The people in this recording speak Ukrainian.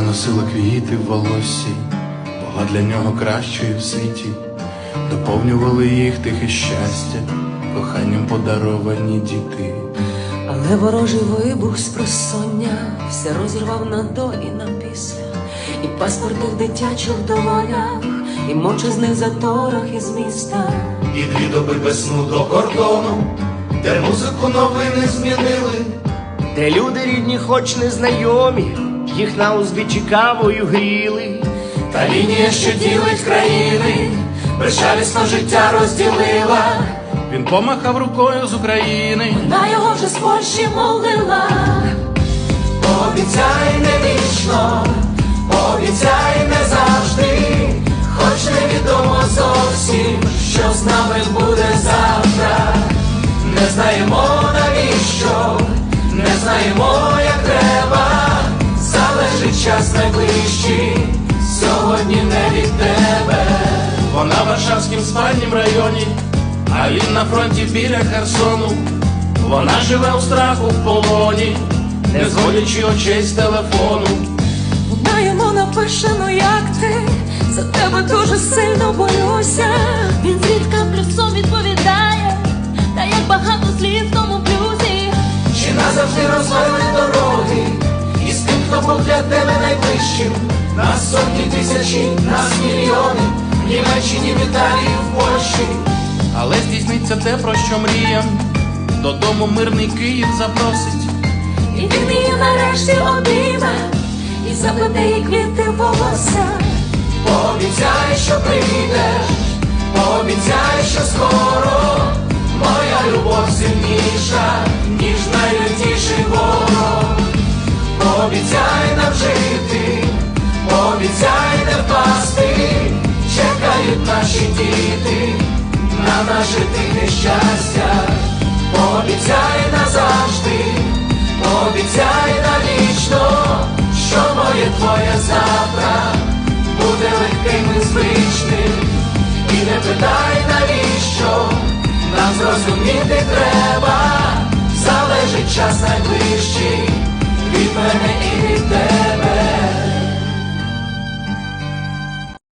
Вона носила квіти в волоссі, була для нього кращою в світі, доповнювали їх тихе щастя, коханням подаровані діти. Але ворожий вибух з просоння все розірвав на до і на після, і паспортних дитячих долонях, і мовчазних заторах із міста. І дві доби без сну до кордону, де музику новини змінили. Де люди рідні, хоч незнайомі, їх на узбіччі кавою гріли. Та лінія, що ділить країни, безжалісно життя розділила. Він помахав рукою з України. На його вже з Польщі молила. Обіцяй не вічно, обіцяй не завжди, хоч невідомо зовсім, що з нами буде завтра. Не знаємо час найближчий, сьогодні не від тебе. Вона в Варшавськім спальнім районі, а він на фронті біля Херсону. Вона живе у страху в полоні, не зводячи очей з телефону. Вона йому напише, ну як ти, за тебе дуже сильно борюся. Він зрідка плюсом відповідає, та як багато слів в тому плюсі. Чи назавжди розвели для тебе найближчим, нас сотні тисячі, нас мільйони, в Німеччині, в Італії, в Польщі. Але здійсниться те, про що мріям, додому мирний Київ запросить. І він її нарешті обійме, і заплете їй квіти в волосся. Пообіцяй, що прийдеш, пообіцяй, що скоро моя любов сильніша, ніж найлютіший ворог. Пообіцяй нам жити, пообіцяй не впасти, чекають наші діти на наше тихе щастя. Пообіцяй назавжди, пообіцяй навічно, що моє твоє завтра буде легким і звичним. І не питай навіщо, нам зрозуміти треба, залежить час найближчий